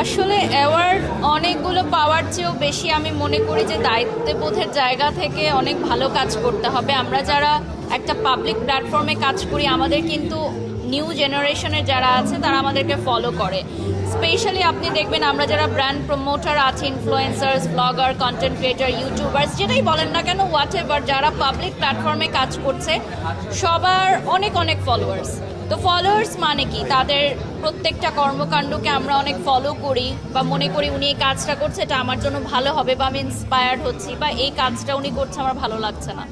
আসলে অ্যাওয়ার্ড অনেকগুলো পাওয়ার চেয়েও বেশি আমি মনে করি যে দায়িত্ববোধের জায়গা থেকে অনেক ভালো কাজ করতে হবে। আমরা যারা একটা পাবলিক প্ল্যাটফর্মে কাজ করি, আমাদের কিন্তু নিউ জেনারেশনের যারা আছে, তারা আমাদেরকে ফলো করে। স্পেশালি আপনি দেখবেন আমরা যারা ব্র্যান্ড প্রমোটার আছে influencers blogger content creator YouTubers যেটাই বলেন না কেন হোয়াট যারা পাবলিক প্ল্যাটফর্মে কাজ করছে, সবার অনেক অনেক ফলোয়ার্স তো ফলোয়ার্স মানে কি? তাদের প্রত্যেকটা কর্মকাণ্ডকে আমরা অনেক ফলো করি বা মনে করি উনি এই কাজটা করছে, এটা আমার জন্য ভালো হবে বা আমি ইন্সপায়ার্ড হচ্ছি বা এই কাজটা উনি করছে, আমার ভালো লাগছে না।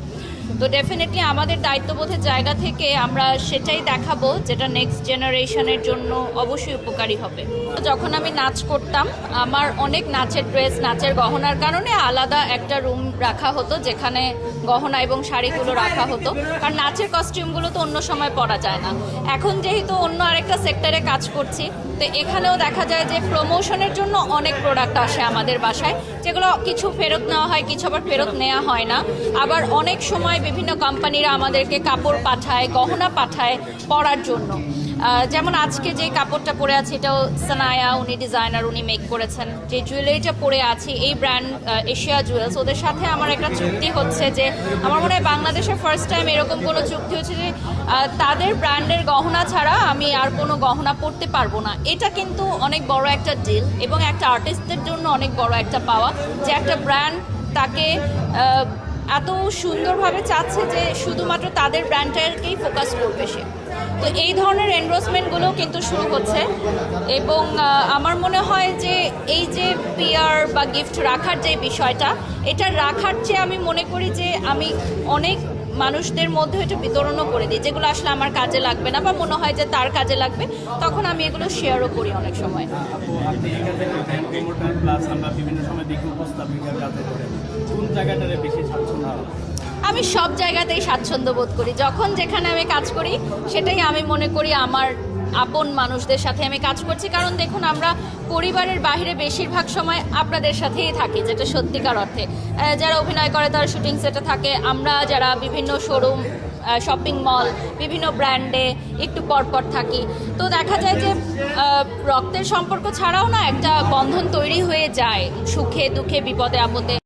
তো ডেফিনেটলি আমাদের দায়িত্ববোধের জায়গা থেকে আমরা সেটাই দেখাবো যেটা নেক্সট জেনারেশনের জন্য অবশ্যই উপকারী হবে। যখন আমি নাচ করতাম, আমার অনেক নাচের ড্রেস নাচের গহনার কারণে আলাদা একটা রুম রাখা হতো যেখানে গহনা এবং শাড়িগুলো রাখা হতো। কারণ নাচের কস্টিউমগুলো তো অন্য সময় পরা যায় না। এখন যেহেতু অন্য আরেকটা সেক্টরে কাজ করছি, তো এখানেও দেখা যায় যে প্রমোশনের জন্য অনেক প্রোডাক্ট আসে আমাদের বাসায়, যেগুলো কিছু ফেরত নেওয়া হয়, কিছু আবার ফেরত নেওয়া হয় না। আবার অনেক সময় বিভিন্ন কোম্পানিরা আমাদেরকে কাপড় পাঠায়, গহনা পাঠায় পরার জন্য। যেমন আজকে যে কাপড়টা পরে আছে, এটাও সানায়া উনি ডিজাইনার উনি মেক করেছেন। যে জুয়েলারিটা পরে আছে, এই ব্র্যান্ড এশিয়া জুয়েলস ওদের সাথে আমার একটা চুক্তি হচ্ছে যে, আমার মনে হয় বাংলাদেশের ফার্স্ট টাইম এরকম কোনো চুক্তি হচ্ছে যে তাদের ব্র্যান্ডের গহনা ছাড়া আমি আর কোনো গহনা পরতে পারব না। এটা কিন্তু অনেক বড় একটা ডিল এবং একটা আর্টিস্টদের জন্য অনেক বড় একটা পাওয়া যে একটা ব্র্যান্ড তাকে এত সুন্দরভাবে চাচ্ছে যে শুধুমাত্র তাদের ব্র্যান্ডটাকেই ফোকাস করবে সে। তো এই ধরনের এনরোসমেন্টগুলো কিন্তু শুরু হচ্ছে এবং আমার মনে হয় যে এই যে পিয়ার বা গিফট রাখার যে বিষয়টা, এটা রাখার চেয়ে আমি মনে করি যে আমি অনেক মানুষদের মধ্যে একটু বিতরণও করে দিই যেগুলো আসলে আমার কাজে লাগবে না বা মনে হয় যে তার কাজে লাগবে তখন আমি এগুলো শেয়ারও করি অনেক সময়? আমি সব জায়গাতেই স্বাচ্ছন্দ্য বোধ করি। যখন যেখানে আমি কাজ করি সেটাই আমি মনে করি আমার আপন মানুষদের সাথে আমি কাজ করছি। কারণ দেখুন, আমরা পরিবারের বাইরে বেশিরভাগ সময় আপনাদের সাথেই থাকি, যেটা সত্যিকার অর্থে। যারা অভিনয় করে, তারা শুটিং সেটে থাকে। আমরা যারা বিভিন্ন শোরুম শপিং মল বিভিন্ন ব্র্যান্ডে একটু পরপর থাকি। তো দেখা যায় যে রক্তের সম্পর্ক ছাড়াও না একটা বন্ধন তৈরি হয়ে যায় সুখে, দুঃখে, বিপদে, আপদে।